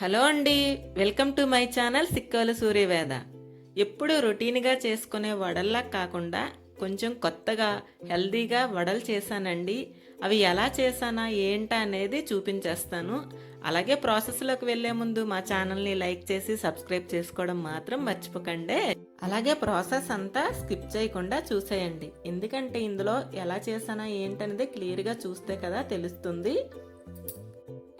Hello అండి welcome to my channel Sikkolu Suryaveda. ఎప్పుడు రొటీన్గా చేసుకునే వడల్లా కాకుండా కొంచెం కొత్తగా హెల్దీగా వడలు చేశానండి. అవి ఎలా చేశానా ఏంటా అనేది చూపించేస్తాను. అలాగే ప్రాసెస్లోకి వెళ్ళే ముందు మా ఛానల్ని లైక్ చేసి సబ్స్క్రైబ్ చేసుకోవడం మాత్రం మర్చిపోకండి. అలాగే ప్రాసెస్ అంతా స్కిప్ చేయకుండా చూసేయండి. ఎందుకంటే ఇందులో ఎలా చేశానా ఏంటనేది క్లియర్గా చూస్తే కదా తెలుస్తుంది.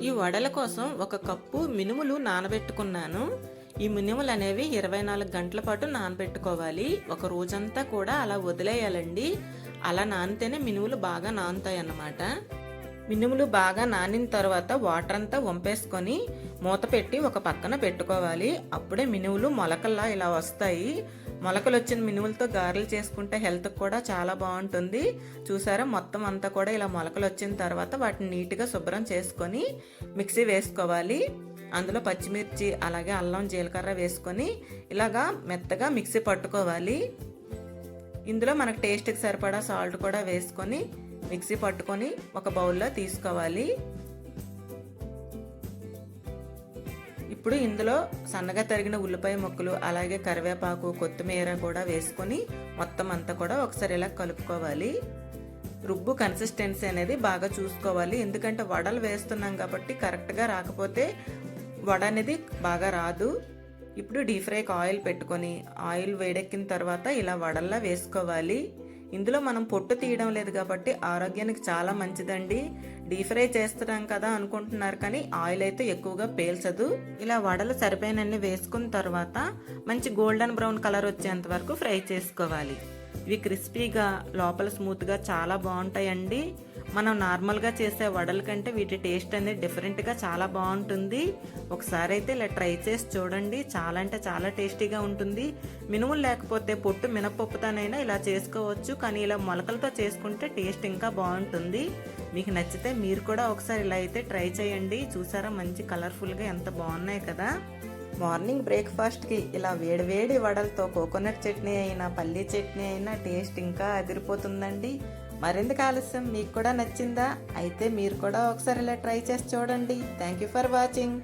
ఈ వడల కోసం ఒక కప్పు మినుములు నానబెట్టుకున్నాను. ఈ మినుములు అనేవి ఇరవై నాలుగు గంటల పాటు నానబెట్టుకోవాలి. ఒక రోజంతా కూడా అలా వదిలేయాలండి. అలా నానితేనే మినుములు బాగా నానుతాయి అన్నమాట మినుములు బాగా నానిన తర్వాత వాటర్ అంతా వంపేసుకొని మూత పెట్టి ఒక పక్కన పెట్టుకోవాలి. అప్పుడే మినుములు మొలకల్లా ఇలా వస్తాయి. మొలకలు వచ్చిన మినుములతో గారెలు చేసుకుంటే హెల్త్ కూడా చాలా బాగుంటుంది. చూసారా? మొత్తం అంతా కూడా ఇలా మొలకలు వచ్చిన తర్వాత వాటిని నీట్గా శుభ్రం చేసుకొని మిక్సీ వేసుకోవాలి. అందులో పచ్చిమిర్చి అలాగే అల్లం జీలకర్ర వేసుకొని ఇలాగా మెత్తగా మిక్సీ పట్టుకోవాలి. ఇందులో మనకు టేస్ట్కి సరిపడా సాల్ట్ కూడా వేసుకొని మిక్సీ పట్టుకొని ఒక బౌల్లో తీసుకోవాలి. ఇప్పుడు ఇందులో సన్నగా తరిగిన ఉల్లిపాయ ముక్కలు అలాగే కరివేపాకు కొత్తిమీర కూడా వేసుకొని మొత్తం అంతా కూడా ఒకసారి ఇలా కలుపుకోవాలి. రుబ్బు కన్సిస్టెన్సీ అనేది బాగా చూసుకోవాలి. ఎందుకంటే వడలు వేస్తున్నాం కాబట్టి కరెక్ట్గా రాకపోతే వడ అనేది బాగా రాదు. ఇప్పుడు డీప్ ఫ్రైకి ఆయిల్ పెట్టుకొని ఆయిల్ వేడెక్కిన తర్వాత ఇలా వడల్లా వేసుకోవాలి. ఇందులో మనం పొట్టు తీయడం లేదు కాబట్టి ఆరోగ్యానికి చాలా మంచిదండి. డీప్ ఫ్రై చేస్తున్నాం కదా అనుకుంటున్నారు కానీ ఆయిల్ అయితే ఎక్కువగా పేల్చదు. ఇలా వడలు సరిపోయినన్ని వేసుకున్న తర్వాత మంచి గోల్డెన్ బ్రౌన్ కలర్ వచ్చేంత వరకు ఫ్రై చేసుకోవాలి. ఇవి క్రిస్పీగా లోపల స్మూత్గా చాలా బాగుంటాయండి. మనం నార్మల్గా చేసే వడల కంటే వీటి టేస్ట్ అనేది డిఫరెంట్గా చాలా బాగుంటుంది. ఒకసారి అయితే ఇలా ట్రై చేసి చూడండి. చాలా అంటే చాలా టేస్టీగా ఉంటుంది. మినుములు లేకపోతే పొట్టు మినపప్పుతోనైనా ఇలా చేసుకోవచ్చు. కానీ ఇలా మొలకలతో చేసుకుంటే టేస్ట్ ఇంకా బాగుంటుంది. మీకు నచ్చితే మీరు కూడా ఒకసారి ఇలా అయితే ట్రై చేయండి. చూసారా మంచి కలర్ఫుల్గా ఎంత బాగున్నాయి కదా. మార్నింగ్ బ్రేక్ఫాస్ట్కి ఇలా వేడివేడి వడలతో కోకోనట్ చట్నీ అయినా పల్లీ చట్నీ అయినా టేస్ట్ ఇంకా అదిరిపోతుందండి. మరెందుకు ఆలస్యం? మీకు కూడా నచ్చిందా? అయితే మీరు కూడా ఒకసారి ఇలా ట్రై చేసి చూడండి. Thank you for watching.